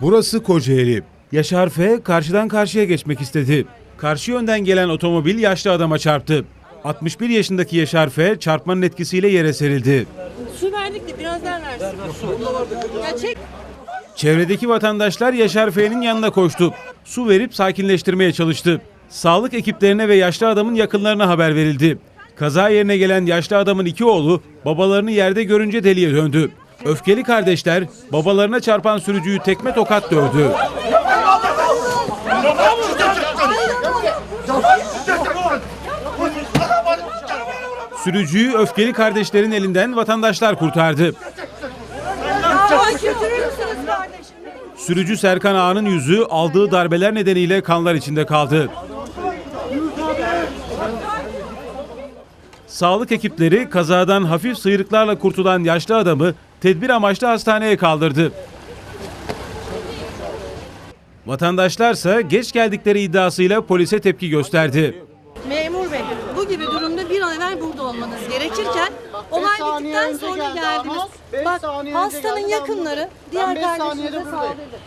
Burası Kocaeli. Yaşar F. karşıdan karşıya geçmek istedi. Karşı yönden gelen otomobil yaşlı adama çarptı. 61 yaşındaki Yaşar F. çarpmanın etkisiyle yere serildi. Su verdik de birazdan versin. Ya çek. Çevredeki vatandaşlar Yaşar F'nin yanına koştu. Su verip sakinleştirmeye çalıştı. Sağlık ekiplerine ve yaşlı adamın yakınlarına haber verildi. Kaza yerine gelen yaşlı adamın iki oğlu babalarını yerde görünce deliye döndü. Öfkeli kardeşler babalarına çarpan sürücüyü tekme tokat dövdü. Sürücüyü öfkeli kardeşlerin elinden vatandaşlar kurtardı. Sürücü Serkan Ağa'nın yüzü aldığı darbeler nedeniyle kanlar içinde kaldı. Sağlık ekipleri kazadan hafif sıyrıklarla kurtulan yaşlı adamı tedbir amaçlı hastaneye kaldırdı. Vatandaşlarsa geç geldikleri iddiasıyla polise tepki gösterdi. Memur bey, bu gibi durumda bir an evvel burada olmanız gerekirken olay bittikten sonra geldi geldiniz. Bak hastanın yakınları diğer buradayım. saldırdı.